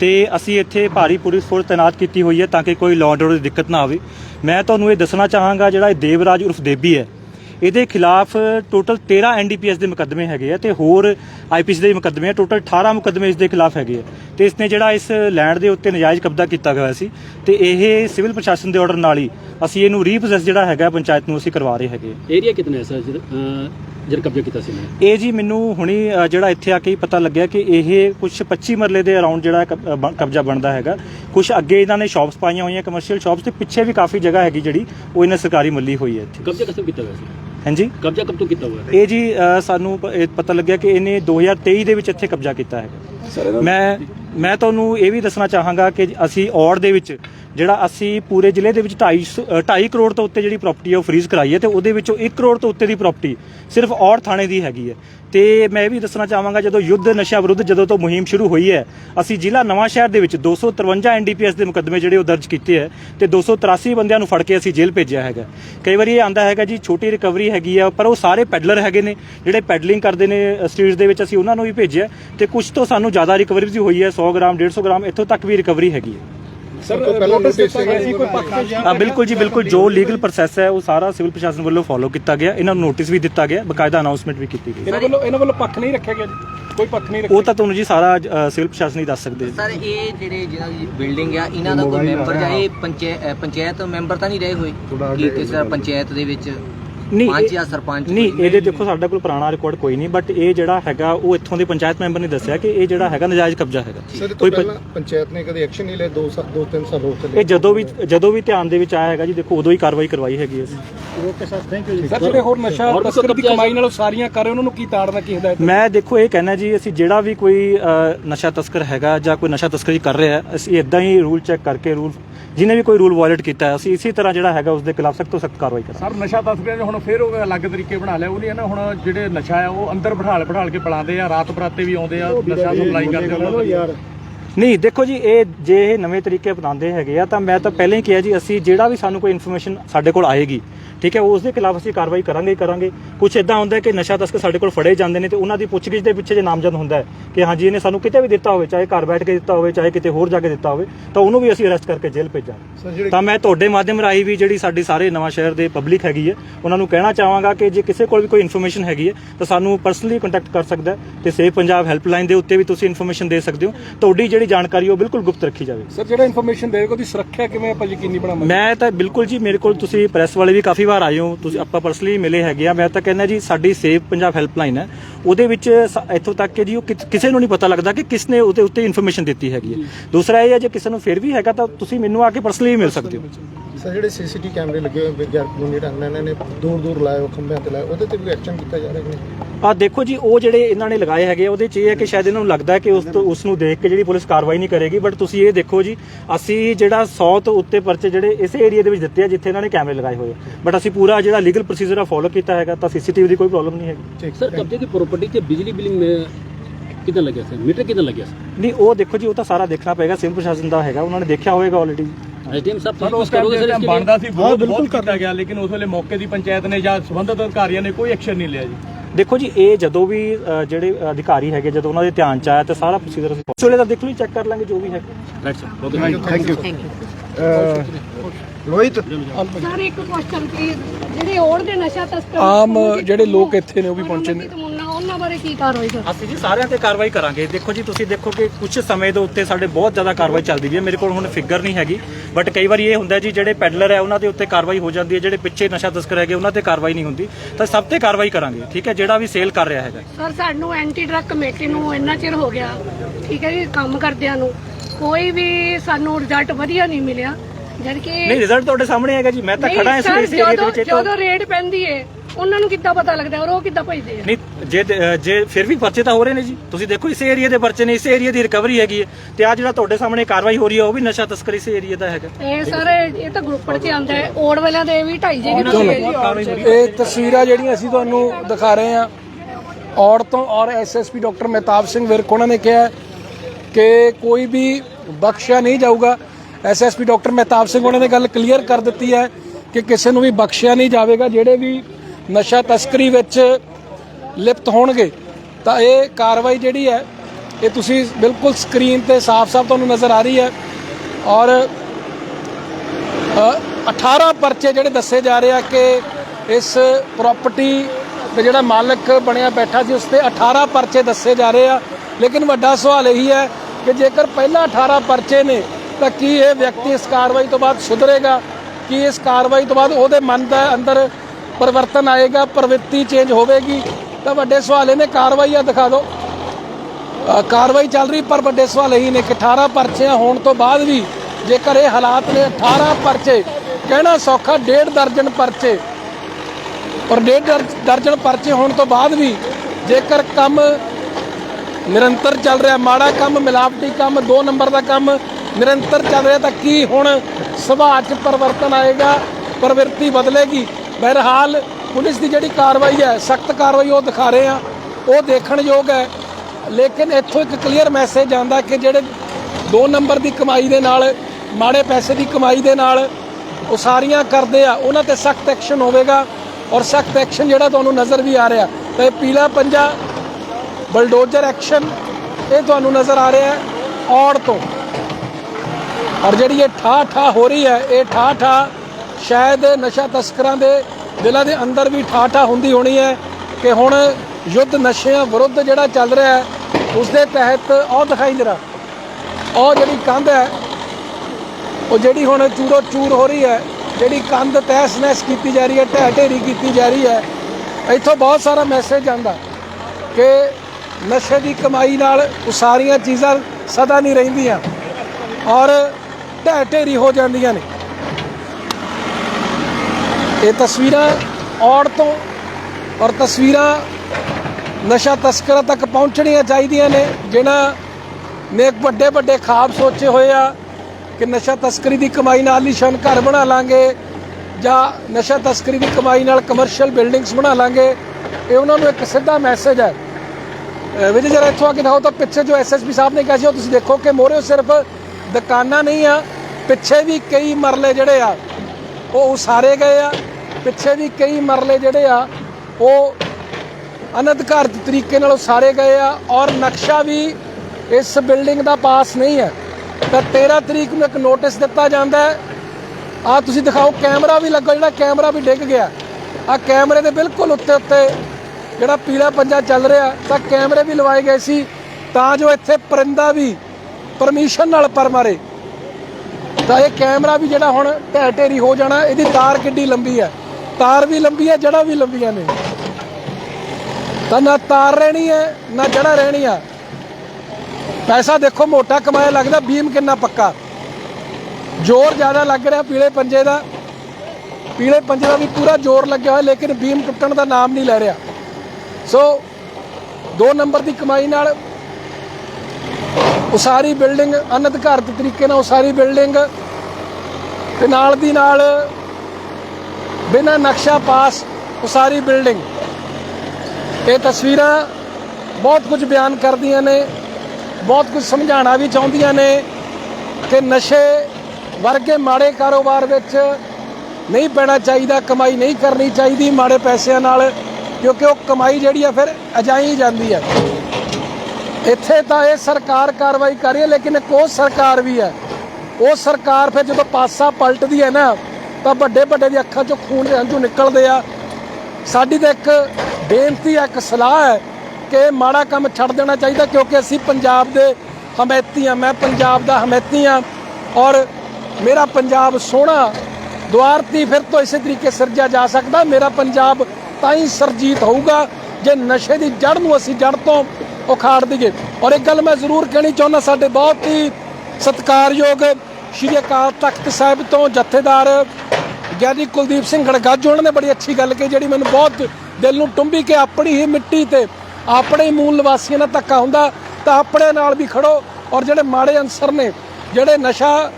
ਤੇ ਅਸੀਂ ਇੱਥੇ ਭਾਰੀ ਪੁਲਿਸ ਫੋਰਸ ਤਾਇਨਾਤ ਕੀਤੀ ਹੋਈ ਹੈ ਤਾਂ ਕਿ ਕੋਈ ਲਾਅ ਆਰਡਰ ਦੀ ਦਿੱਕਤ ਨਾ ਆਵੇ। ਮੈਂ ਤੁਹਾਨੂੰ ਇਹ ਦੱਸਣਾ ਚਾਹਾਂਗਾ ਜਿਹੜਾ ਇਹ ਦੇਵਰਾਜ ਉਰਫ ਦੇਬੀ ਹੈ। ਇਹਦੇ ਖਿਲਾਫ ਟੋਟਲ 13 ਐਨਡੀਪੀਐਸ ਦੇ ਮੁਕੱਦਮੇ ਹੈਗੇ ਆ ਤੇ ਹੋਰ ਆਈਪੀਸੀ ਦੇ ਮੁਕੱਦਮੇ ਆ। ਟੋਟਲ 18 ਮੁਕੱਦਮੇ ਇਸ ਦੇ ਖਿਲਾਫ ਹੈਗੇ ਆ। ਤੇ ਇਸ ਨੇ ਜਿਹੜਾ ਇਸ ਲੈਂਡ ਦੇ ਉੱਤੇ ਨਜਾਇਜ਼ ਕਬਜ਼ਾ ਕੀਤਾ ਹੋਇਆ ਸੀ। ਤੇ ਇਹ ਸਿਵਲ ਪ੍ਰਸ਼ਾਸਨ ਦੇ ਆਰਡਰ ਨਾਲ ਹੀ ਅਸੀਂ ਇਹਨੂੰ ਰੀਪੋਸੈਸ ਜਿਹੜਾ ਹੈਗਾ ਪੰਚਾਇਤ ਨੂੰ ਅਸੀਂ ਕਰਵਾ ਰਹੇ ਹੈਗੇ ਏਰੀਆ ਕਿਤਨਾ ਹੈ ਸਰ? ਜਿਹੜਾ ਕਬਜ਼ਾ ਕੀਤਾ ਸੀ ਮੈਂ ਇਹ ਜੀ ਮੈਨੂੰ ਹੁਣੀ ਜਿਹੜਾ ਇੱਥੇ ਆ ਕੇ ਪਤਾ ਲੱਗਿਆ ਕਿ ਇਹ ਕੁਝ 25 ਮਰਲੇ ਦੇ ਅਰਾਊਂਡ ਜਿਹੜਾ ਕਬਜ਼ਾ ਬਣਦਾ ਹੈਗਾ। ਕੁਝ ਅੱਗੇ ਇਹਨਾਂ ਨੇ ਸ਼ਾਪਸ ਪਾਈਆਂ ਹੋਈਆਂ ਕਮਰਸ਼ੀਅਲ ਸ਼ਾਪਸ ਤੇ ਪਿੱਛੇ ਵੀ ਕਾਫੀ ਜਗ੍ਹਾ ਹੈਗੀ ਜਿਹੜੀ ਉਹ ਇਹਨਾਂ ਸਰਕਾਰੀ ਮੱਲੀ ਹੋਈ ਹੈ ਇੱਥੇ। ਕਬਜ਼ਾ ਕਿਸਮ ਕੀਤਾ ਹੋਇਆ ਸੀ? ਹਾਂਜੀ? ਕਬਜ਼ਾ ਕਬ ਕੀਤਾ ਹੋਇਆ? ਹੈ ਇਹ ਜੀ ਸਾਨੂੰ ਪਤਾ ਲੱਗਿਆ ਕਿ ਇਹਨੇ 2023 ਦੇ ਵਿੱਚ ਇੱਥੇ ਕਬਜ਼ਾ ਕੀਤਾ ਹੈ ਮੈਂ ਮੈਂ ਤੁਹਾਨੂੰ ਇਹ ਵੀ ਦੱਸਣਾ ਚਾਹਾਂਗਾ ਕਿ ਅਸੀਂ ਔੜ ਦੇ ਵਿੱਚ ਜਿਹੜਾ ਅਸੀਂ ਪੂਰੇ ਜ਼ਿਲ੍ਹੇ ਦੇ ਵਿੱਚ 2.5 2.5 ਕਰੋੜ ਤੋਂ ਉੱਤੇ ਜਿਹੜੀ ਪ੍ਰਾਪਰਟੀ ਹੈ ਉਹ ਫ੍ਰੀਜ਼ ਕਰਾਈ ਹੈ ਤੇ ਉਹਦੇ ਵਿੱਚੋਂ 1 ਕਰੋੜ ਤੋਂ ਉੱਤੇ ਦੀ ਪ੍ਰਾਪਰਟੀ ਸਿਰਫ ਔਰ ਥਾਣੇ ਦੀ ਹੈਗੀ ਹੈ। ਤੇ ਮੈਂ ਇਹ ਵੀ ਦੱਸਣਾ ਚਾਹਾਂਗਾ, ਜਦੋਂ ਯੁੱਧ ਨਸ਼ਾ ਵਿਰੁੱਧ ਜਦੋਂ ਤੋਂ ਮੁਹਿੰਮ ਸ਼ੁਰੂ ਹੋਈ ਹੈ, ਅਸੀਂ ਜ਼ਿਲ੍ਹਾ ਨਵਾਂ ਸ਼ਹਿਰ ਦੇ ਵਿੱਚ 253 ਐਨਡੀਪੀਐਸ ਦੇ ਮੁਕੱਦਮੇ ਜਿਹੜੇ ਉਹ ਦਰਜ ਕੀਤੇ ਹੈ ਤੇ 283 ਬੰਦਿਆਂ ਨੂੰ ਫੜ ਕੇ ਅਸੀਂ ਜੇਲ੍ਹ ਭੇਜਿਆ ਹੈਗਾ। ਕਈ ਵਾਰੀ ਇਹ ਆਂਦਾ ਹੈਗਾ ਜੀ, ਛੋਟੀ ਰਿਕਵਰੀ ਹੈਗੀ ਆ, ਪਰ ਉਹ ਸਾਰੇ ਪੈਡਲਰ ਹੈਗੇ ਨੇ, ਜਿਹੜੇ ਪੈਡਲਿੰਗ ਕਰਦੇ ਨੇ ਸਟਰੀਟਸ ਦੇ ਵਿੱਚ ਅਸੀਂ ਉਹਨਾਂ ਨੂੰ ਵੀ ਭੇਜਿਆ ਤੇ ਕੁਝ ਤੋਂ ਸਾਨੂੰ ਜ਼ਿਆਦਾ ਰਿਕਵਰੀ ਵੀ ਹੋਈ ਹੈ 100 ਗ੍ਰਾਮ 150 ਗ੍ਰਾਮ ਇੱਥੋਂ ਤੱਕ ਵੀ ਰਿਕਵਰੀ ਹੈਗੀ ਹੈ। ਸਰ ਨੋਟਿਸ ਆ ਬਿਲਕੁਲ ਜੀ ਬਿਲਕੁਲ। ਜੋ ਲੀਗਲ ਪ੍ਰੋਸੈਸ ਹੈ ਉਹ ਸਾਰਾ ਸਿਵਲ ਪ੍ਰਸ਼ਾਸਨ ਵੱਲੋਂ ਫੋਲੋ ਕੀਤਾ ਗਿਆ। ਇਹਨਾਂ ਨੂੰ ਨੋਟਿਸ ਵੀ ਦਿੱਤਾ ਗਿਆ ਬਕਾਇਦਾ ਅਨਾਉਂਸਮੈਂਟ ਵੀ ਕੀਤੀ ਗਈ। ਇਹਨਾਂ ਵੱਲੋਂ ਇਹਨਾਂ ਵੱਲੋਂ ਪੱਖ ਨਹੀਂ ਰੱਖਿਆ ਗਿਆ ਜੀ? ਕੋਈ ਪੱਖ ਨਹੀਂ ਰੱਖਿਆ? ਉਹ ਤਾਂ ਤੁਹਾਨੂੰ ਜੀ ਸਾਰਾ ਸਿਵਲ ਪ੍ਰਸ਼ਾਸਨ ਹੀ ਦੱਸ ਸਕਦੇ ਸਰ ਇਹ ਜਿਹੜੇ ਜਿਹਨਾਂ ਦੀ ਬਿਲਡਿੰਗ ਆ ਇਹਨਾਂ ਦਾ ਕੋਈ ਮੈਂਬਰ ਜਾਂ ਇਹ ਪੰਚਾਇਤ ਮੈਂਬਰ ਤਾਂ ਨਹੀਂ ਰਹੇ ਹੋਏ? ਕਿ ਕਿਸੇ ਪੰਚਾਇਤ ਦੇ ਵਿੱਚ? ਨਹੀਂ ਪੰਚ ਇਹ- ਜਾਂ ਸਰਪੰਚ ਨਹੀਂ ਇਹਦੇ ਦੇਖੋ ਸਾਡਾ ਕੋਲ ਪੁਰਾਣਾ ਰਿਕਾਰਡ ਕੋਈ ਨਹੀਂ ਬਟ ਇਹ ਜਿਹੜਾ ਹੈਗਾ ਉਹ ਇੱਥੋਂ ਦੇ ਪੰਚਾਇਤ ਮੈਂਬਰ ਨੇ ਦੱਸਿਆ ਕਿ ਇਹ ਜਿਹੜਾ ਹੈਗਾ ਨਜਾਇਜ਼ ਕਬਜ਼ਾ ਹੈਗਾ। ਸਰ ਇਹ ਤੋਂ ਕੋਈ ਪ- ਪਹਿਲਾਂ ਪੰਚਾਇਤ ਨੇ ਕਦੇ ਐਕਸ਼ਨ ਨਹੀਂ ਲਿਆ 2 2 3 ਸਾਲ ਹੋ ਇਹ ਚੱਲੇ ਜਦੋਂ ਵੀ ਜਦੋਂ ਵੀ ਧਿਆਨ ਦੇ ਵਿੱਚ ਆਇਆ ਹੈਗਾ ਜੀ ਦੇਖੋ ਉਦੋਂ ਹੀ ਕਾਰਵਾਈ ਕਰਵਾਈ ਹੈਗੀ ਅਸੀਂ ਸਰ ਜਿਹੜੇ ਹੋਰ ਨਸ਼ਾ ਤਸਕਰ ਦੀ ਕਮਾਈ ਨਾਲ ਉਹ ਸਾਰੀਆਂ ਕਰ ਰਹੇ ਉਹਨਾਂ ਨੂੰ ਕੀ ਤਾੜਨਾ ਕੀ ਹਦਾਇਤ ਮੈਂ ਦੇਖੋ ਇਹ ਕਹਿਣਾ ਜੀ ਅਸੀਂ ਜਿਹੜਾ ਵੀ ਕੋਈ ਅ, ਨਸ਼ਾ ਤਸਕਰ ਹੈਗਾ ਜਾਂ ਕੋਈ ਨਸ਼ਾ ਤਸਕਰੀ ਕਰ ਰਿਹਾ ਹੈ, ਅਸੀਂ ਇਦਾਂ ਹੀ ਰੂਲ ਚੈੱਕ ਕਰਕੇ ਰੂਲ ਜਿਹਨੇ ਵੀ ਕੋਈ ਰੂਲ ਵਾਇਲੇਟ ਕੀਤਾ ਹੈ ਅਸੀਂ ਇਸੇ ਤਰ੍ਹਾਂ ਜਿਹੜਾ ਹੈਗਾ ਉਸ ਦੇ ਖਿਲਾਫ ਸਖਤ ਤੋਂ ਸਖਤ ਕਾਰਵਾਈ ਕਰਾਂਗੇ। ਸਰ ਨਸ਼ਾ ਤਸਕਰਾਂ ਨੇ ਹੁਣ ਫੇਰ ਉਹ ਅਲੱਗ ਤਰੀਕੇ ਬਣਾ ਲਿਆ। ਉਹ ਨਹੀਂ ਹੈ ਨਾ ਹੁਣ ਜਿਹੜੇ ਨਸ਼ਾ ਆ ਉਹ ਅੰਦਰ ਬਿਠਾਲ ਬਿਠਾਲ ਕੇ ਪਲਾਉਂਦੇ ਆ ਰਾਤ ਬਰਾਤੇ ਵੀ ਆਉਂਦੇ ਆ ਨਸ਼ਾ ਸਪਲਾਈ ਕਰਦੇ ਉਹਨਾਂ ਨਹੀਂ ਦੇਖੋ ਜੀ ਇਹ ਜੇ ਇਹ ਨਵੇਂ ਤਰੀਕੇ ਅਪਣਾਉਂਦੇ ਹੈਗੇ ਆ ਤਾਂ ਮੈਂ ਤਾਂ ਪਹਿਲਾਂ ਹੀ ਕਿਹਾ ਜੀ ਅਸੀਂ ਜਿਹੜਾ ਵੀ ਸਾਨੂੰ ਕੋਈ ਇਨਫੋਰਮੇਸ਼ਨ ਸਾਡੇ ਕੋਲ ਆਏਗੀ ਠੀਕ ਹੈ ਉਸ ਦੇ ਖਿਲਾਫ ਅਸੀਂ ਕਾਰਵਾਈ ਕਰਾਂਗੇ ਹੀ ਕਰਾਂਗੇ। ਕੁਝ ਇਦਾਂ ਹੁੰਦਾ ਕਿ ਨਸ਼ਾ ਤਸਕਰ ਸਾਡੇ ਕੋਲ ਫੜੇ ਜਾਂਦੇ ਨੇ ਤੇ ਉਹਨਾਂ ਦੀ ਪੁੱਛਗਿੱਛ ਦੇ ਪਿੱਛੇ ਜੇ ਨਾਮਜ਼ਦ ਹੁੰਦਾ ਹੈ ਕਿ ਹਾਂਜੀ ਇਹਨੇ ਸਾਨੂੰ ਕਿਤੇ ਵੀ ਦਿੱਤਾ ਹੋਵੇ ਚਾਹੇ ਘਰ ਬੈਠ ਕੇ ਦਿੱਤਾ ਹੋਵੇ ਚਾਹੇ ਕਿਤੇ ਹੋਰ ਜਾ ਕੇ ਦਿੱਤਾ ਹੋਵੇ ਤਾਂ ਉਹਨੂੰ ਵੀ ਅਸੀਂ ਅਰੈਸਟ ਕਰਕੇ ਜੇਲ੍ਹ ਭੇਜਾਂਗੇ। ਤਾਂ ਮੈਂ ਤੁਹਾਡੇ ਮਾਧਿਅਮ ਰਾਹੀਂ ਵੀ ਜਿਹੜੀ ਸਾਡੀ ਸਾਰੇ ਨਵਾਂ ਸ਼ਹਿਰ ਦੇ ਪਬਲਿਕ ਹੈਗੀ ਹੈ ਉਹਨਾਂ ਨੂੰ ਕਹਿਣਾ ਚਾਹਾਂਗਾ ਕਿ ਜੇ ਕਿਸੇ ਕੋਲ ਵੀ ਕੋਈ ਇਨਫੋਰਮੇਸ਼ਨ ਹੈਗੀ ਹੈ ਤਾਂ ਸਾਨੂੰ ਪਰਸਨਲੀ ਕੰਟੈਕਟ ਕਰ ਸਕਦਾ ਤੇ ਸੇਫ ਪੰਜਾਬ ਹੈਲਪਲਾਈਨ ਦੇ ਉੱਤੇ ਵੀ ਤੁਸੀਂ ਇਨਫੋਰਮੇਸ਼ਨ ਦੇ ਸਕਦੇ ਹੋ। ਤੁਹਾਡੀ ਜਿਹੜੀ ਜਾਣਕਾਰੀ ਉਹ ਬਿਲਕੁਲ ਗੁਪਤ ਰੱਖੀ ਜਾਵੇ। ਸਰ ਜਿਹੜਾ ਇਨਫੋਰਮੇਸ਼ਨ ਦੇਵੇਗਾ ਉਹਦੀ ਸੁਰੱਖਿਆ ਕਿਵੇਂ ਆਪਾਂ ਯਕੀਨੀ ਬਣਾਵਾਂਗੇ? ਮੈਂ ਤਾਂ ਬਿਲਕੁਲ ਜੀ ਮੇਰੇ ਕੋਲ ਤੁਸੀਂ ਪ੍ਰੈਸ ਵਾਲੇ ਵੀ ਕਾਫੀ ਵਾਰ ਆਏ ਹੋ ਤੁਸੀਂ ਆਪਾਂ ਪਰਸਨਲੀ ਮਿਲੇ ਹੈਗੇ ਆ। ਮੈਂ ਤਾਂ ਕਹਿੰਦਾ ਜੀ ਸਾਡੀ ਸੇਵ ਪੰਜਾਬ ਹੈਲਪਲਾਈਨ ਹੈ। ਉਹਦੇ ਵਿੱਚ ਸ- ਇੱਥੋਂ ਤੱਕ ਕਿ ਜੀ ਉਹ ਕਿਸ- ਕਿਸੇ ਨੂੰ ਨਹੀਂ ਪਤਾ ਲੱਗਦਾ ਕਿ ਕਿਸ ਨੇ ਉਹਦੇ ਉੱਤੇ ਇਨਫੋਰਮੇਸ਼ਨ ਦਿੱਤੀ ਹੈਗੀ ਹੈ। ਦੂਸਰਾ ਇਹ ਹੈ ਜੇ ਕਿਸੇ ਨੂੰ ਫਿਰ ਵੀ ਹੈਗਾ ਤਾਂ ਤੁਸੀਂ ਮੈਨੂੰ ਆ ਕੇ ਪਰਸਨਲੀ ਮਿਲ ਸਕਦੇ ਹੋ। ਸਰ ਜਿਹੜੇ ਸੀਸੀਟੀ ਕੈਮਰੇ ਲੱਗੇ ਹੋਏ ਵਿਗਿਆਨ ਯੂਨਿਟ ਹਨ ਇਹਨਾਂ ਨੇ ਦੂਰ ਦੂਰ ਲਾਏ ਉਹ ਖੰਭਿਆਂ ਤੇ ਲਾਏ ਉਹਦੇ ਤੇ ਵੀ ਐਕਸ਼ਨ ਕੀਤਾ ਜਾ ਰਿਹਾ ਹੈ ਆ ਦੇਖੋ ਜੀ ਉਹ ਜਿਹੜੇ ਇਹਨਾਂ ਨੇ ਲਗਾਏ ਹੈਗੇ ਉਹਦੇ ਚ ਇਹ ਹੈ ਕਿ ਸ਼ਾਇਦ ਇਹਨਾਂ ਨੂੰ ਲੱਗਦਾ ਹੈ ਕਿ ਉਸ ਤੋਂ ਉਸ ਨੂੰ ਦੇਖ ਕੇ ਜਿਹੜੀ ਪੁਲਿਸ ਕਾਰਵਾਈ ਨਹੀਂ ਕਰੇਗੀ ਬਟ ਤੁਸੀਂ ਇਹ ਦੇਖੋ ਜੀ ਅਸੀਂ ਜਿਹੜਾ 100 ਤੋਂ ਉੱਤੇ ਪਰਚੇ ਜਿਹੜੇ ਇਸੇ ਏਰੀਆ ਦੇ ਵਿੱਚ ਦਿੱਤੇ ਆ ਜਿੱਥੇ ਇਹਨਾਂ ਨੇ ਕੈਮਰੇ ਲਗਾਏ ਹੋਏ ਬਟ ਅਸੀਂ ਪੂਰਾ ਜਿਹੜਾ ਲੀਗਲ ਪ੍ਰੋਸੀਜਰ ਆ ਫੋਲੋ ਕੀਤਾ ਹੈਗਾ ਤਾਂ ਸੀਸੀਟੀਵੀ ਦੀ ਕੋਈ ਪ੍ਰੋਬਲਮ ਨਹੀਂ ਹੈਗੀ। ਸਰ ਕਬਜ਼ੇ ਦੀ ਪ੍ਰਾਪਰਟੀ ਤੇ ਬਿਜਲੀ ਬਿਲਿੰਗ ਕਿਦਾਂ ਲੱਗਿਆ ਸਰ? ਮੀਟਰ ਕਿਦਾਂ ਲੱਗਿਆ ਸਰ? ਨਹੀਂ ਉਹ ਦੇਖੋ ਜੀ ਉਹ ਤਾਂ ਸਾਰਾ ਦੇਖਣਾ ਪਏਗਾ ਸਿਵਲ ਪ੍ਰਸ਼ਾਸਨ ਦਾ ਹੈਗਾ ਉਹਨਾਂ ਨੇ ਦੇਖਿਆ ਹੋਵੇਗਾ ਆਲਰੇਡੀ ਐਸਡੀਐਮ ਸਾਹਿਬ ਤੁਸੀਂ ਉਸ ਕਰੋਗੇ ਸਰ ਬਣਦਾ ਸੀ ਬਹੁਤ ਬਿਲਕੁਲ ਕੀਤਾ ਗਿਆ ਲੇਕਿਨ ਉਸ ਵੇਲੇ ਮੌਕੇ ਦੀ ਪੰਚਾਇਤ ਨੇ ਜਾਂ ਸੰਬੰਧਿਤ ਅਧਿਕਾਰੀਆਂ ਨੇ ਕੋਈ ਐਕਸ਼ਨ ਨਹੀਂ ਲਿਆ ਜੀ। ਦੇਖੋ ਜੀ ਇਹ ਜਦੋਂ ਵੀ ਜਿਹੜੇ ਅਧਿਕਾਰੀ ਹੈਗੇ ਜਦੋਂ ਉਹਨਾਂ ਦੇ ਧਿਆਨ ਚ ਆਇਆ ਤਾਂ ਸਾਰਾ ਪ੍ਰੋਸੀਜਰ ਅਸੀਂ ਉਸ ਵੇਲੇ ਤਾਂ ਦੇਖ ਲਓ ਚੈੱਕ ਕਰ ਲਾਂਗੇ ਜੋ ਵੀ ਹੈ। Right sir okay thank you Rohit? Sir ਇੱਕ ਕੁਐਸਚਨ ਕਿ ਜਿਹੜੇ ਔੜ ਦੇ ਨਸ਼ਾ ਤਸਕਰ ਆਮ ਜਿਹੜੇ ਲੋਕ ਇੱਥੇ ਨੇ ਉਹ ਵੀ ਪਹੁੰਚੇ ਨੇ। ਉਹਨਾਂ ਬਾਰੇ ਕੀ ਕਾਰਵਾਈ ਕਰ? ਅਸੀਂ ਜੀ ਸਾਰਿਆਂ ਤੇ ਕਾਰਵਾਈ ਕਰਾਂਗੇ। ਦੇਖੋ ਜੀ ਤੁਸੀਂ ਦੇਖੋ ਕਿ ਕੁਝ ਸਮੇਂ ਦੇ ਉੱਤੇ ਸਾਡੇ ਬਹੁਤ ਜ਼ਿਆਦਾ ਕਾਰਵਾਈ ਚੱਲਦੀ ਵੀ ਹੈ। ਮੇਰੇ ਕੋਲ ਹੁਣ ਫਿਗਰ ਨਹੀਂ ਹੈਗੀ ਬਟ ਕਈ ਵਾਰੀ ਇਹ ਹੁੰਦਾ ਜੀ ਜਿਹੜੇ ਪੈਡਲਰ ਹੈ ਉਹਨਾਂ ਦੇ ਉੱਤੇ ਕਾਰਵਾਈ ਹੋ ਜਾਂਦੀ ਹੈ। ਜਿਹੜੇ ਪਿੱਛੇ ਨਸ਼ਾ ਤਸਕਰ ਹੈਗੇ ਉਹਨਾਂ ਤੇ ਕਾਰਵਾਈ ਨਹੀਂ ਹੁੰਦੀ। ਤਾਂ ਸਭ ਤੇ ਕਾਰਵਾਈ ਕਰਾਂਗੇ ਠੀਕ ਹੈ? ਜਿਹੜਾ ਵੀ ਸੇਲ ਕਰ ਰਿਹਾ ਹੈਗਾ। ਸਰ ਸਾਨੂੰ ਐਂਟੀ ਡਰਗ ਕਮੇਟੀ ਨੂੰ ਇੰਨਾ ਚਿਰ ਹੋ ਗਿਆ ਠੀਕ ਹੈ ਜੀ ਕੰਮ ਕਰਦਿਆਂ ਨੂੰ। ਕੋਈ ਵੀ ਸਾਨੂੰ ਰਿਜ਼ਲਟ ਵਧੀਆ ਨਹੀਂ ਮਿਲਿਆ। ਜਦ ਕਿ ਨਹੀਂ ਰਿਜ਼ਲਟ ਤੁਹਾਡੇ ਸਾਹਮਣੇ ਹੈਗਾ ਜੀ। ਮੈਂ ਤਾਂ ਖੜਾ ਇਸ ਇਸ ਏਰੀਆ ਦੇ ਵਿੱਚ ਜਦੋਂ ਰੇਡ ਪੈਂਦੀ ਏ ਉਹਨਾਂ ਨੂੰ ਕਿੱਦਾਂ ਪਤਾ ਲੱਗਦਾ ਔਰ ਉਹ ਕਿੱਦਾਂ ਭੇਜਦੇ ਆ? ਨਹੀਂ ਜੇ ਜੇ ਫਿਰ ਵੀ ਪਰਚੇ ਤਾਂ ਹੋ ਰਹੇ ਨੇ ਜੀ। ਤੁਸੀਂ ਦੇਖੋ ਇਸ ਏਰੀਆ ਦੇ ਪਰਚੇ ਨੇ ਇਸ ਏਰੀਆ ਦੀ ਰਿਕਵਰੀ ਹੈਗੀ ਹੈ। ਤੇ ਆ ਜਿਹੜਾ ਤੁਹਾਡੇ ਸਾਹਮਣੇ ਕਾਰਵਾਈ ਹੋ ਰਹੀ ਹੈ ਉਹ ਵੀ ਨਸ਼ਾ ਤਸਕਰੀ ਇਸ ਏਰੀਆ ਦਾ ਹੈਗਾ। ਇਹ ਸਰ ਇਹ ਤਾਂ ਗਰੁੱਪ ਚ ਆਉਂਦਾ ਹੈ ਔੜ ਵਾਲਿਆਂ ਦੇ ਵੀ 2.5 ਜੀ ਦੀ ਇਹ ਤਸਵੀਰਾਂ ਜਿਹੜੀਆਂ ਅਸੀਂ ਤੁਹਾਨੂੰ ਦਿਖਾ ਰਹੇ ਹਾਂ ਔੜ ਤੋਂ ਔਰ ਐਸਐਸਪੀ ਡਾਕਟਰ ਮਹਿਤਾਬ ਸਿੰਘ ਵਿਰਕ ਉਹਨਾਂ ਨੇ ਕਿਹਾ ਕਿ ਕੋਈ ਵੀ ਬਖਸ਼ਿਆ ਨਹੀਂ ਜਾਊਗਾ। ਐਸਐਸਪੀ ਡਾਕਟਰ ਮਹਿਤਾਬ ਸਿੰਘ ਉਹਨਾਂ ਨੇ ਗੱਲ ਕਲੀਅਰ ਕਰ ਦਿੱਤੀ ਹੈ ਕਿ ਕਿਸੇ ਨੂੰ ਵੀ ਬਖਸ਼ਿਆ ਨਹੀਂ ਜਾਵੇਗਾ। ਜਿਹੜੇ ਵੀ ਨਸ਼ਾ ਤਸਕਰੀ ਵਿੱਚ ਲਿਪਤ ਹੋਣਗੇ ਤਾਂ ਇਹ ਕਾਰਵਾਈ ਜਿਹੜੀ ਹੈ ਇਹ ਤੁਸੀਂ ਬਿਲਕੁਲ ਸਕਰੀਨ ਤੇ ਸਾਫ਼-ਸਾਫ਼ ਤੁਹਾਨੂੰ ਨਜ਼ਰ ਆ ਰਹੀ ਹੈ ਔਰ ਅ, 18 ਪਰਚੇ ਜਿਹੜੇ ਦੱਸੇ ਜਾ ਰਹੇ ਆ ਕਿ ਇਸ ਪ੍ਰਾਪਰਟੀ ਦੇ ਜਿਹੜਾ ਮਾਲਕ ਬਣਿਆ ਬੈਠਾ ਸੀ ਉਸ ਤੇ 18 ਪਰਚੇ ਦੱਸੇ ਜਾ ਰਹੇ ਆ ਲੇਕਿਨ ਵੱਡਾ ਸਵਾਲ ਇਹੀ ਹੈ ਕਿ ਜੇਕਰ ਪਹਿਲਾਂ 18 ਪਰਚੇ ਨੇ ਤਾਂ ਕੀ ਇਹ ਵਿਅਕਤੀ ਇਸ ਕਾਰਵਾਈ ਤੋਂ ਬਾਅਦ ਸੁਧਰੇਗਾ? ਕੀ ਇਸ ਕਾਰਵਾਈ ਤੋਂ ਬਾਅਦ ਉਹਦੇ ਮਨ ਦਾ ਅੰਦਰ ਪਰਿਵਰਤਨ ਆਏਗਾ ਪ੍ਰਵਿਰਤੀ ਚੇਂਜ ਹੋਵੇਗੀ? ਤਾਂ ਵੱਡੇ ਸਵਾਲ ਇਹ ਨੇ ਕਾਰਵਾਈ ਆ, ਦਿਖਾ ਦਿਓ। ਕਾਰਵਾਈ ਚੱਲ ਰਹੀ, ਪਰ ਵੱਡੇ ਸਵਾਲ ਇਹੀ ਨੇ ਕਿ 18 ਪਰਚੀਆਂ ਹੋਣ ਤੋਂ ਬਾਅਦ ਵੀ ਜੇਕਰ ਇਹ ਹਾਲਾਤ ਨੇ 18 ਪਰਚੇ, ਕਹਿਣਾ ਸੌਖਾ ਡੇਢ ਦਰਜਨ ਪਰਚੇ। ਔਰ ਡੇਢ ਦਰਜਨ ਪਰਚੇ ਹੋਣ ਤੋਂ ਬਾਅਦ ਵੀ ਜੇਕਰ ਕੰਮ ਨਿਰੰਤਰ ਚੱਲ ਰਿਹਾ, ਮਾੜਾ ਕੰਮ, ਮਿਲਾਵਟੀ ਕੰਮ 2 ਨੰਬਰ ਦਾ ਕੰਮ ਨਿਰੰਤਰ ਚੱਲ ਰਿਹਾ, ਤਾਂ ਕੀ ਹੁਣ ਸੁਭਾਅ 'ਚ ਪਰਿਵਰਤਨ ਆਏਗਾ, ਪ੍ਰਵਿਰਤੀ ਬਦਲੇਗੀ? ਬਹਰਹਾਲ ਪੁਲਿਸ ਦੀ ਜਿਹੜੀ ਕਾਰਵਾਈ ਹੈ, ਸਖਤ ਕਾਰਵਾਈ ਉਹ ਦਿਖਾ ਰਹੇ ਆ ਉਹ ਦੇਖਣ ਯੋਗ ਹੈ। ਲੇਕਿਨ ਇੱਥੋਂ ਇੱਕ ਕਲੀਅਰ ਮੈਸੇਜ ਆਂਦਾ ਕਿ ਜਿਹੜੇ 2 ਨੰਬਰ ਦੀ ਕਮਾਈ ਦੇ ਨਾਲ, ਮਾੜੇ ਪੈਸੇ ਦੀ ਕਮਾਈ ਦੇ ਨਾਲ ਉਸਾਰੀਆਂ ਕਰਦੇ ਆ, ਉਹਨਾਂ ਤੇ ਸਖਤ ਐਕਸ਼ਨ ਹੋਵੇਗਾ ਔਰ ਸਖਤ ਐਕਸ਼ਨ ਜਿਹੜਾ ਤੁਹਾਨੂੰ ਨਜ਼ਰ ਵੀ ਆ ਰਿਹਾ, ਤਾਂ ਇਹ ਪੀਲਾ ਪੰਜਾ ਬਲਡੋਜ਼ਰ ਐਕਸ਼ਨ ਇਹ ਤੁਹਾਨੂੰ ਨਜ਼ਰ ਆ ਰਿਹਾ ਹੈ, ਔੜ ਤੋਂ। ਔਰ ਜਿਹੜੀ ਇਹ ਠਾ ਠਾ ਹੋ ਰਹੀ ਹੈ, ਇਹ ਠਾ ਠਾ ਸ਼ਾਇਦ ਨਸ਼ਾ ਤਸਕਰਾਂ ਦੇ ਦਿਲਾਂ ਦੇ ਅੰਦਰ ਵੀ ਠਾ ਠਾ ਹੁੰਦੀ ਹੋਣੀ ਹੈ ਕਿ ਹੁਣ ਯੁੱਧ ਨਸ਼ਿਆਂ ਵਿਰੁੱਧ ਜਿਹੜਾ ਚੱਲ ਰਿਹਾ ਹੈ ਉਸ ਦੇ ਤਹਿਤ ਉਹ ਦਿਖਾਈ ਜਰਾ। ਉਹ ਜਿਹੜੀ ਕੰਧ ਹੈ, ਉਹ ਜਿਹੜੀ ਹੁਣ ਚੂਰੋ ਚੂਰ ਹੋ ਰਹੀ ਹੈ, ਜਿਹੜੀ ਕੰਧ ਤਹਿਸ ਨਹਿਸ ਕੀਤੀ ਜਾ ਰਹੀ ਹੈ, ਢਹਿ ਢੇਰੀ ਕੀਤੀ ਜਾ ਰਹੀ ਹੈ, ਇੱਥੋਂ ਬਹੁਤ ਸਾਰਾ ਮੈਸੇਜ ਆਂਦਾ ਕਿ ਨਸ਼ੇ ਦੀ ਕਮਾਈ ਨਾਲ ਉਹ ਸਾਰੀਆਂ ਚੀਜ਼ਾਂ ਸਦਾ ਨਹੀਂ ਰਹਿੰਦੀਆਂ ਔਰ ਢਹਿ ਢੇਰੀ ਹੋ ਜਾਂਦੀਆਂ ਨੇ। ਇਹ ਤਸਵੀਰਾਂ ਔੜ ਤੋਂ ਔਰ ਤਸਵੀਰਾਂ ਨਸ਼ਾ ਤਸਕਰਾਂ ਤੱਕ ਪਹੁੰਚਣੀਆਂ ਚਾਹੀਦੀਆਂ ਨੇ, ਜਿਨ੍ਹਾਂ ਨੇ ਵੱਡੇ ਵੱਡੇ ਖਾਬ ਸੋਚੇ ਹੋਏ ਆ ਕਿ ਨਸ਼ਾ ਤਸਕਰੀ ਦੀ ਕਮਾਈ ਨਾਲ ਆਲੀਸ਼ਾਨ ਘਰ ਬਣਾ ਲਾਂਗੇ ਜਾਂ ਨਸ਼ਾ ਤਸਕਰੀ ਦੀ ਕਮਾਈ ਨਾਲ ਕਮਰਸ਼ੀਅਲ ਬਿਲਡਿੰਗਸ ਬਣਾ ਲਾਂਗੇ। ਇਹ ਉਹਨਾਂ ਨੂੰ ਇੱਕ ਸਿੱਧਾ ਮੈਸੇਜ ਹੈ। ਅਹ ਵਿਜੇ ਜਰਾ ਇੱਥੋਂ ਆ ਕੇ ਦਿਖਾਓ ਤਾਂ ਪਿੱਛੇ ਜੋ ਐਸਐਸਪੀ ਸਾਹਿਬ ਨੇ ਕਿਹਾ ਸੀ ਉਹ ਤੁਸੀਂ ਦੇਖੋ ਕਿ ਮੋਰੇ ਸਿਰਫ ਦੁਕਾਨਾਂ ਨਹੀਂ ਆ, ਪਿੱਛੇ ਵੀ ਕਈ ਮਰਲੇ ਜਿਹੜੇ ਆ, ਉਹ ਉਸਾਰੇ ਗਏ ਆ। ਪਿੱਛੇ ਵੀ ਕਈ ਮਰਲੇ ਜਿਹੜੇ ਆ, ਉਹ ਅਨਧਿਕਾਰਤ ਤਰੀਕੇ ਨਾਲ ਉਸਾਰੇ ਗਏ ਆ ਔਰ ਨਕਸ਼ਾ ਵੀ ਇਸ ਬਿਲਡਿੰਗ ਦਾ ਪਾਸ ਨਹੀਂ ਹੈ। ਤਾਂ 13 ਤਰੀਕ ਨੂੰ ਇੱਕ ਨੋਟਿਸ ਦਿੱਤਾ ਜਾਂਦਾ ਹੈ। ਆ ਤੁਸੀਂ ਦਿਖਾਓ, ਕੈਮਰਾ ਵੀ ਲੱਗਾ, ਜਿਹੜਾ ਕੈਮਰਾ ਵੀ ਡਿੱਗ ਗਿਆ। ਆ ਕੈਮਰੇ ਦੇ ਬਿਲਕੁਲ ਉੱਤੇ ਉੱਤੇ ਜਿਹੜਾ ਪੀਲਾ ਪੰਜਾ ਚੱਲ ਰਿਹਾ, ਤਾਂ ਕੈਮਰੇ ਵੀ ਲਵਾਏ ਗਏ ਸੀ। ਤਾਂ ਜੋ ਇੱਥੇ ਪਰਿੰਦਾ ਵੀ ਪਰਮਿਸ਼ਨ ਨਾਲ ਪਰ ਮਾਰੇ। ਤਾਂ ਇਹ ਕੈਮਰਾ ਵੀ ਜਿਹੜਾ ਹੁਣ ਢਹਿ ਢੇਰੀ ਹੋ ਜਾਣਾ, ਇਹਦੀ ਤਾਰ ਕਿੱਡੀ ਲੰਬੀ ਹੈ। ਤਾਰ ਵੀ ਲੰਬੀ ਹੈ ਜੜਾ ਵੀ ਲੰਬੀਆਂ ਨੇ। ਤਾਂ ਨਾ ਤਾਰ ਰਹਿਣੀ ਹੈ, ਨਾ ਜੜਾ ਰਹਿਣੀ ਆ। ਪੈਸਾ ਦੇਖੋ, ਮੋਟਾ ਕਮਾਇਆ ਲੱਗਦਾ, ਬੀਮ ਕਿੰਨਾ ਪੱਕਾ। ਜ਼ੋਰ ਜ਼ਿਆਦਾ ਲੱਗ ਰਿਹਾ ਪੀਲੇ ਪੰਜੇ ਦਾ। ਪੀਲੇ ਪੰਜੇ ਦਾ ਵੀ ਪੂਰਾ ਜ਼ੋਰ ਲੱਗਿਆ ਹੋਇਆ, ਲੇਕਿਨ ਬੀਮ ਟੁੱਟਣ ਦਾ ਨਾਮ ਨਹੀਂ ਲੈ ਰਿਹਾ। ਸੋ, ਦੋ ਨੰਬਰ ਦੀ ਕਮਾਈ ਨਾਲ ਉਸਾਰੀ ਬਿਲਡਿੰਗ ਅਨਧਿਕਾਰਤ ਤਰੀਕੇ ਨਾਲ ਉਸਾਰੀ ਬਿਲਡਿੰਗ ਤੇ ਨਾਲ ਦੀ ਨਾਲ ਬਿਨਾਂ ਨਕਸ਼ਾ ਪਾਸ ਉਸਾਰੀ ਬਿਲਡਿੰਗ। ਇਹ ਤਸਵੀਰਾਂ ਬਹੁਤ ਕੁਝ ਬਿਆਨ ਕਰਦੀਆਂ ਨੇ, ਬਹੁਤ ਕੁਝ ਸਮਝਾਉਣਾ ਵੀ ਚਾਹੁੰਦੀਆਂ ਨੇ ਕਿ ਨਸ਼ੇ ਵਰਗੇ ਮਾੜੇ ਕਾਰੋਬਾਰ ਵਿੱਚ ਨਹੀਂ ਪੈਣਾ ਚਾਹੀਦਾ, ਕਮਾਈ ਨਹੀਂ ਕਰਨੀ ਚਾਹੀਦੀ ਮਾੜੇ ਪੈਸਿਆਂ ਨਾਲ, ਕਿਉਂਕਿ ਉਹ ਕਮਾਈ ਜਿਹੜੀ ਆ ਫਿਰ ਅਜਾਈ ਜਾਂਦੀ ਹੈ ਇੱਥੇ ਤਾਂ ਇਹ ਸਰਕਾਰ ਕਾਰਵਾਈ ਕਰ ਰਹੀ ਹੈ, ਲੇਕਿਨ ਇੱਕ ਉਹ ਸਰਕਾਰ ਵੀ ਹੈ। ਉਹ ਸਰਕਾਰ ਫਿਰ ਜਦੋਂ ਪਾਸਾ ਪਲਟਦੀ ਹੈ ਨਾ ਤਾਂ ਵੱਡੇ ਵੱਡੇ ਦੀ ਅੱਖਾਂ 'ਚੋਂ ਖੂਨ ਦੇ ਹੰਝੂ ਨਿਕਲਦੇ ਆ। ਸਾਡੀ ਤਾਂ ਇੱਕ ਬੇਨਤੀ ਹੈ ਇੱਕ ਸਲਾਹ ਹੈ ਕਿ ਮਾੜਾ ਕੰਮ ਛੱਡ ਦੇਣਾ ਚਾਹੀਦਾ ਕਿਉਂਕਿ ਅਸੀਂ ਪੰਜਾਬ ਦੇ ਹਮੈਤੀ ਹਾਂ ਮੈਂ ਪੰਜਾਬ ਦਾ ਹਮੈਤੀ ਹਾਂ ਔਰ ਮੇਰਾ ਪੰਜਾਬ ਸੋਹਣਾ ਦੁਆਰਤੀ ਫਿਰ ਤੋਂ ਇਸੇ ਤਰੀਕੇ ਸਿਰਜਿਆ ਜਾ ਸਕਦਾ। ਮੇਰਾ ਪੰਜਾਬ ਤਾਂ ਹੀ ਸਰਜੀਤ ਹੋਊਗਾ ਜੇ ਨਸ਼ੇ ਦੀ ਜੜ ਨੂੰ ਅਸੀਂ ਜੜ ਤੋਂ ਉਖਾੜ ਦਈਏ। ਔਰ ਇੱਕ ਗੱਲ ਮੈਂ ਜ਼ਰੂਰ ਕਹਿਣੀ ਚਾਹੁੰਦਾ, ਸਾਡੇ ਬਹੁਤ ਹੀ ਸਤਿਕਾਰਯੋਗ ਸ਼੍ਰੀ ਅਕਾਲ ਤਖਤ ਸਾਹਿਬ ਤੋਂ ਜਥੇਦਾਰ ਗਿਆਨੀ ਕੁਲਦੀਪ ਸਿੰਘ ਗੜਗਾਜੂ ਉਹਨਾਂ ਨੇ ਬੜੀ ਅੱਛੀ ਗੱਲ ਕਹੀ, ਜਿਹੜੀ ਮੈਨੂੰ ਬਹੁਤ ਦਿਲ ਨੂੰ ਟੁੰਬੀ ਕਿ ਆਪਣੀ ਹੀ ਮਿੱਟੀ ਤੇ ਆਪਣੇ ਮੂਲ ਨਿਵਾਸੀਆਂ ਨਾਲ ਧੱਕਾ ਹੁੰਦਾ, ਤਾਂ ਆਪਣੇ ਨਾਲ ਵੀ ਖੜੋ। ਔਰ ਜਿਹੜੇ ਮਾੜੇ ਅਨਸਰ ਨੇ, ਜਿਹੜੇ ਨਸ਼ਾ,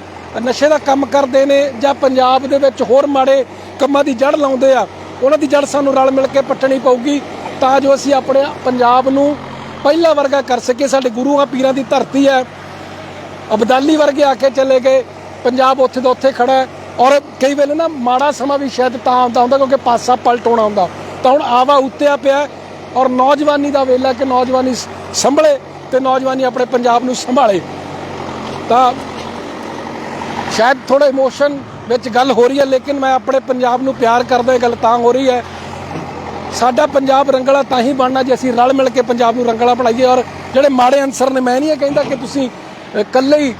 ਨਸ਼ੇ ਦਾ ਕੰਮ ਕਰਦੇ ਨੇ, ਜਾਂ ਪੰਜਾਬ ਦੇ ਵਿੱਚ ਹੋਰ ਮਾੜੇ ਕੰਮਾਂ ਦੀ ਜੜ ਲਾਉਂਦੇ ਆ, ਉਹਨਾਂ ਦੀ ਜੜ ਸਾਨੂੰ ਰਲ ਮਿਲ ਕੇ ਪੱਟਣੀ ਪਊਗੀ, ਤਾਂ ਜੋ ਅਸੀਂ ਆਪਣੇ ਪੰਜਾਬ ਨੂੰ ਪਹਿਲਾ ਵਰਗਾ ਕਰ ਸਕੀਏ। ਸਾਡੇ ਗੁਰੂਆਂ ਪੀਰਾਂ ਦੀ ਧਰਤੀ ਹੈ। ਅਬਦਾਲੀ ਵਰਗੇ ਆ ਕੇ ਚਲੇ ਗਏ। ਪੰਜਾਬ ਉੱਥੇ ਦਾ ਉੱਥੇ ਖੜਾ ਹੈ। ਔਰ ਕਈ ਵੇਲੇ ਨਾ ਮਾੜਾ ਸਮਾਂ ਵੀ ਸ਼ਾਇਦ ਤਾਂ ਆਉਂਦਾ ਹੁੰਦਾ ਕਿਉਂਕਿ ਪਾਸਾ ਪਲਟ ਪਲਟਾਉਣਾ ਹੁੰਦਾ। ਤਾਂ ਹੁਣ ਆਵਾ ਉੱਤਿਆ ਪਿਆ ਔਰ ਨੌਜਵਾਨੀ ਦਾ ਵੇਲਾ ਕਿ ਨੌਜਵਾਨੀ ਸੰਭਲੇ ਤੇ ਨੌਜਵਾਨੀ ਆਪਣੇ ਪੰਜਾਬ ਨੂੰ ਸੰਭਾਲੇ। ਤਾਂ ਸ਼ਾਇਦ ਥੋੜਾ ਇਮੋਸ਼ਨ ਵਿੱਚ ਗੱਲ ਹੋ ਰਹੀ ਹੈ, ਲੇਕਿਨ ਮੈਂ ਆਪਣੇ ਪੰਜਾਬ ਨੂੰ ਪਿਆਰ ਕਰਦਾ ਇਹ ਗੱਲ ਤਾਂ ਹੋ ਰਹੀ ਹੈ। ਸਾਡਾ ਪੰਜਾਬ ਰੰਗਲਾ ਤਾਂ ਹੀ ਬਣਨਾ ਜੇ ਅਸੀਂ ਰਲ ਮਿਲ ਕੇ ਪੰਜਾਬ ਨੂੰ ਰੰਗਲਾ ਬਣਾਈਏ। ਔਰ ਜਿਹੜੇ ਮਾੜੇ ਅਨਸਰ ਨੇ, ਮੈਂ ਨਹੀਂ ਇਹ ਕਹਿੰਦਾ ਕਿ ਤੁਸੀਂ ਇਕੱਲੇ ਹੀ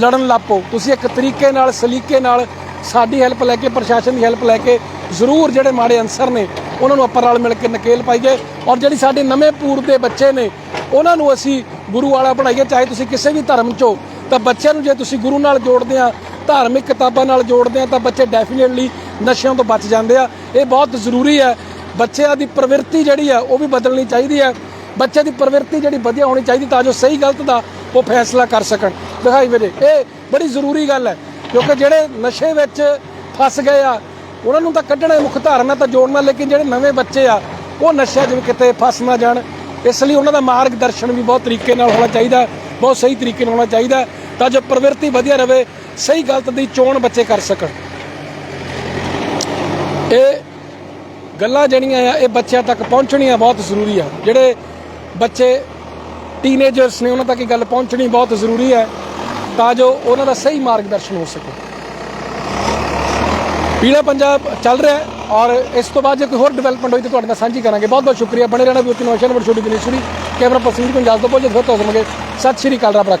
ਲੜਨ ਲੱਪੋ ਤੁਸੀਂ ਇੱਕ ਤਰੀਕੇ ਨਾਲ, ਸਲੀਕੇ ਨਾਲ ਸਾਡੀ ਹੈਲਪ ਲੈ ਕੇ, ਪ੍ਰਸ਼ਾਸਨ ਦੀ ਹੈਲਪ ਲੈ ਕੇ ਜ਼ਰੂਰ ਜਿਹੜੇ ਮਾੜੇ ਅਨਸਰ ਨੇ, ਉਹਨਾਂ ਨੂੰ ਆਪਾਂ ਰਲ ਮਿਲ ਕੇ ਨਕੇਲ ਪਾਈਏ। ਔਰ ਜਿਹੜੀ ਸਾਡੇ ਨਵੇਂ ਪੂਰ ਦੇ ਬੱਚੇ ਨੇ, ਉਹਨਾਂ ਨੂੰ ਅਸੀਂ ਗੁਰੂ ਵਾਲਾ ਬਣਾਈਏ, ਚਾਹੇ ਤੁਸੀਂ ਕਿਸੇ ਵੀ ਧਰਮ 'ਚੋਂ ਤਾਂ ਬੱਚਿਆਂ ਨੂੰ ਜੇ ਤੁਸੀਂ ਗੁਰੂ ਨਾਲ ਜੋੜਦੇ ਆ, ਧਾਰਮਿਕ ਕਿਤਾਬਾਂ ਨਾਲ ਜੋੜਦੇ ਆ, ਤਾਂ ਬੱਚੇ ਡੈਫੀਨਿਟਲੀ ਨਸ਼ਿਆਂ ਤੋਂ ਬਚ ਜਾਂਦੇ ਆ। ਇਹ ਬਹੁਤ ਜ਼ਰੂਰੀ ਹੈ। ਬੱਚਿਆਂ ਦੀ ਪ੍ਰਵਿਰਤੀ ਜਿਹੜੀ ਆ ਉਹ ਵੀ ਬਦਲਣੀ ਚਾਹੀਦੀ ਹੈ। ਬੱਚੇ ਦੀ ਪ੍ਰਵਿਰਤੀ ਜਿਹੜੀ ਵਧੀਆ ਹੋਣੀ ਚਾਹੀਦੀ, ਤਾਂ ਜੋ ਸਹੀ ਗਲਤ ਦਾ ਉਹ ਫੈਸਲਾ ਕਰ ਸਕਣ। ਦਿਖਾਈ ਮੇਰੇ ਇਹ ਬੜੀ ਜ਼ਰੂਰੀ ਗੱਲ ਹੈ। ਕਿਉਂਕਿ ਜਿਹੜੇ ਨਸ਼ੇ ਵਿੱਚ ਫਸ ਗਏ ਆ, ਉਹਨਾਂ ਨੂੰ ਤਾਂ ਕੱਢਣਾ ਮੁੱਖ ਧਾਰਨਾ ਤਾਂ ਜੋੜਨਾ, ਲੇਕਿਨ ਜਿਹੜੇ ਨਵੇਂ ਬੱਚੇ ਆ, ਉਹ ਨਸ਼ਿਆਂ 'ਚ ਕਿਤੇ ਫਸ ਨਾ ਜਾਣ। ਇਸ ਲਈ ਉਹਨਾਂ ਦਾ ਮਾਰਗਦਰਸ਼ਨ ਵੀ ਬਹੁਤ ਤਰੀਕੇ ਨਾਲ ਹੋਣਾ ਚਾਹੀਦਾ, ਬਹੁਤ ਸਹੀ ਤਰੀਕੇ ਨਾਲ ਹੋਣਾ ਚਾਹੀਦਾ, ਤਾਂ ਜੋ ਪ੍ਰਵਿਰਤੀ ਵਧੀਆ ਰਵੇ, ਸਹੀ ਗਲਤ ਦੀ ਚੋਣ ਬੱਚੇ ਕਰ ਸਕਣ। ਇਹ ਗੱਲਾਂ ਜਿਹੜੀਆਂ ਆ, ਇਹ ਬੱਚਿਆਂ ਤੱਕ ਪਹੁੰਚਣੀਆਂ ਬਹੁਤ ਜ਼ਰੂਰੀ ਆ। ਜਿਹੜੇ ਬੱਚੇ ਟੀਨੇਜਰਸ ਨੇ, ਉਹਨਾਂ ਤੱਕ ਇਹ ਗੱਲ ਪਹੁੰਚਣੀ ਬਹੁਤ ਜ਼ਰੂਰੀ ਹੈ। ਤਾਂ ਜੋ ਉਹਨਾਂ ਦਾ ਸਹੀ ਮਾਰਗਦਰਸ਼ਨ ਹੋ ਸਕੇ। ਪੀਲਾ ਪੰਜਾਬ ਚੱਲ ਰਿਹਾ ਹੈ ਔਰ ਇਸ ਤੋਂ ਬਾਅਦ ਜੇ ਕੋਈ ਹੋਰ ਡਿਵੈਲਪਮੈਂਟ ਹੋਈ ਤਾਂ ਤੁਹਾਡੇ ਨਾਲ ਸਾਂਝੀ ਕਰਾਂਗੇ। ਬਹੁਤ ਬਹੁਤ ਸ਼ੁਕਰੀਆ। ਬਣੇ ਰਹਿਣਾ ਵੀ ਉਤਨੋਸ਼ਨ ਵੜ ਛੋਟੀ ਦਿਨੀ ਸੁਣੀ ਕੈਮਰਾ ਪਰਸਨ ਨੂੰ ਪੰਜਾਬ ਤੋਂ ਬਹੁਤ ਬਹੁਤ ਧੰਨਵਾਦ ਸਤਿ ਸ਼੍ਰੀ ਅਕਾਲ, ਰੱਬ ਰੱਖਾ।